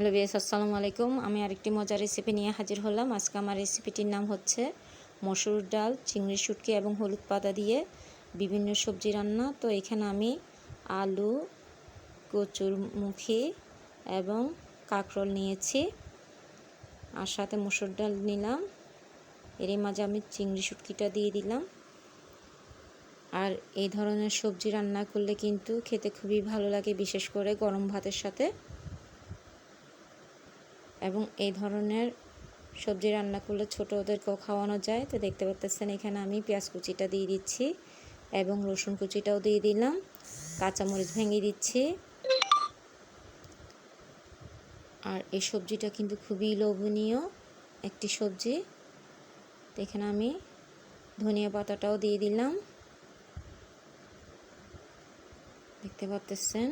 Hello BS আসসালামু আলাইকুম। আমি আরেকটি মজার রেসিপি নিয়ে হাজির হলাম। আজকে আমার রেসিপিটির নাম হচ্ছে মসুর ডাল, চিংড়ি শুটকি এবং হলুদ পাতা দিয়ে বিভিন্ন সবজি রান্না। তো এখানে আমি আলু কচুর মুখি এবং কাঁকরোল নিয়েছি আর সাথে মসুর ডাল নিলাম। এরই মাঝে আমি চিংড়ি শুটকিটা দিয়ে দিলাম। আর এই ধরনের সবজি রান্না করলে কিন্তু খেতে খুবই ভালো লাগে, বিশেষ করে গরম ভাতের সাথে। এবং এই ধরনের সবজি রান্না করলে ছোটোদেরকেও খাওয়ানো যায়। তো দেখতে পাচ্ছেন এখানে আমি পেঁয়াজ কুচিটা দিয়ে দিচ্ছি এবং রসুন কুচিটাও দিয়ে দিলাম। কাঁচামরিচ ভেঙে দিচ্ছি। আর এই সবজিটা কিন্তু খুবই লোভনীয় একটি সবজি। তো এখানে আমি ধনিয়া পাতাটাও দিয়ে দিলাম। দেখতে পাচ্ছেন?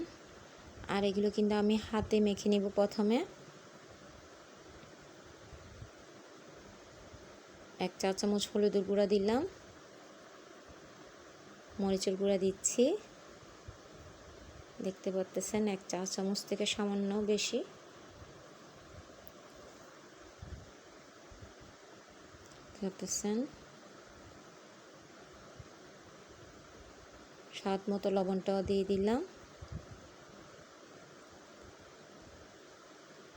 আর এগুলো কিন্তু আমি হাতে মেখে নিব প্রথমে। এক চা চামচ হলুদের গুঁড়া দিলাম। মরিচের গুঁড়া দিচ্ছি। দেখতে পাচ্তেছেন এক চা চামচ থেকে সামান্য বেশি। স্বাদ মতো লবণটাও দিয়ে দিলাম।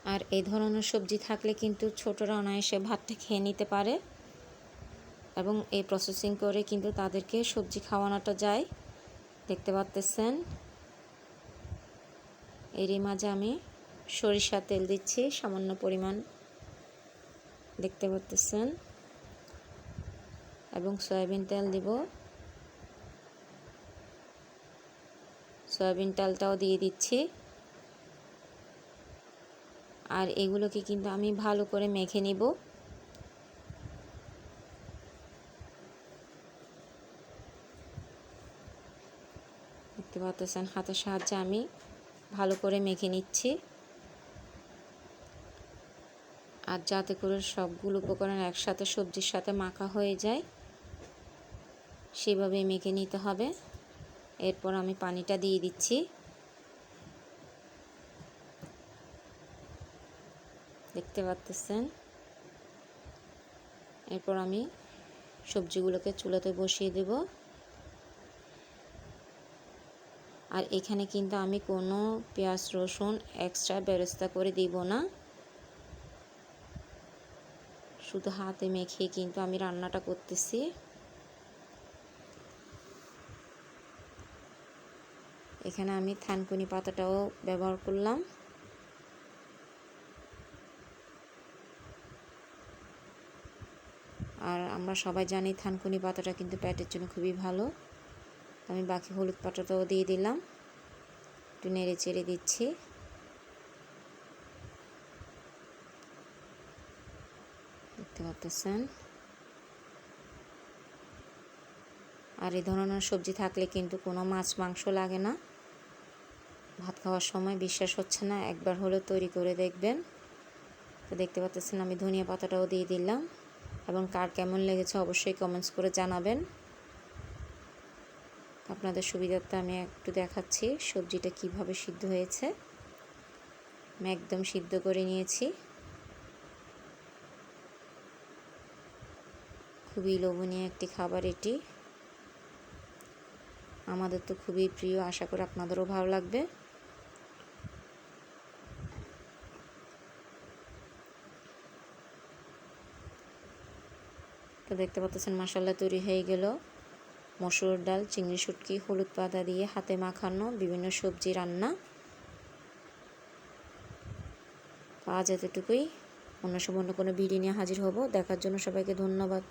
আর এই ধরনের সবজি থাকলে কিন্তু ছোটরা অনায়াসে ভাতটা খেয়ে নিতে পারে। এবং এই প্রসেসিং করে কিন্তু তাদেরকে সবজি খাওয়ানোটা যায়। দেখতে পাচ্তেছেন এরই মাঝে আমি সরিষা তেল দিচ্ছি, সামান্য পরিমাণ। দেখতে পাচ্তেছেন এবং সয়াবিন তেল দিব। সয়াবিন তেলটাও দিয়ে দিচ্ছি। আর এগুলোকে কিন্তু আমি ভালো করে মেখে নিব। দেখতে পাচ্ছেন, হাতের সাহায্যে আমি ভালো করে মেখে নিচ্ছি। আর যাতে করে সবগুলো উপকরণ একসাথে সবজির সাথে মাখা হয়ে যায় সেভাবে মেখে নিতে হবে। এরপর আমি পানিটা দিয়ে দিচ্ছি। দেখতে পাচ্তেছেন এরপর আমি সবজিগুলোকে চুলাতে বসিয়ে দেব। আর এখানে কিন্তু আমি কোনো পেঁয়াজ রসুন এক্সট্রা ব্যবস্থা করে দিব না। শুধু হাতে মেখে কিন্তু আমি রান্নাটা করতেছি। এখানে আমি থানকুনি পাতাটাও ব্যবহার করলাম। আর আমরা সবাই জানি থানকুনি পাতাটা কিন্তু পেটের জন্য খুবই ভালো। আমি বাকি হলুদ পাতাটাও দিয়ে দিলাম। একটু নেড়ে চেড়ে দিচ্ছি। দেখতে পাচ্ছেন? আর এই ধরনের সবজি থাকলে কিন্তু কোনো মাছ, মাংস লাগে না। ভাত খাওয়ার সময় বিশ্বাস হচ্ছে না, একবার হলে তৈরি করে দেখবেন। তো দেখতে পাচ্ছেন, আমি ধনিয়া পাতাটাও দিয়ে দিলাম। এবং কার কেমন লেগেছে অবশ্যই কমেন্টস করে জানাবেন। আপনাদের সুবিধার্থে আমি একটু দেখাচ্ছি সবজিটা কীভাবে সিদ্ধ হয়েছে। আমি একদম সিদ্ধ করে নিয়েছি। খুবই লোভনীয় একটি খাবার এটি। আমাদের তো খুবই প্রিয়, আশা করি আপনাদেরও ভালো লাগবে। তো দেখতে পাচ্ছেন মশলা তৈরি হয়ে গেল। মসুর ডাল, চিংড়ি শুটকি, হলুদ পাতা দিয়ে হাতে মাখানো বিভিন্ন সবজি রান্না। আজ এতটুকুই। অন্য সময় অন্য কোনো ভিডিও নিয়ে হাজির হব। দেখার জন্য সবাইকে ধন্যবাদ।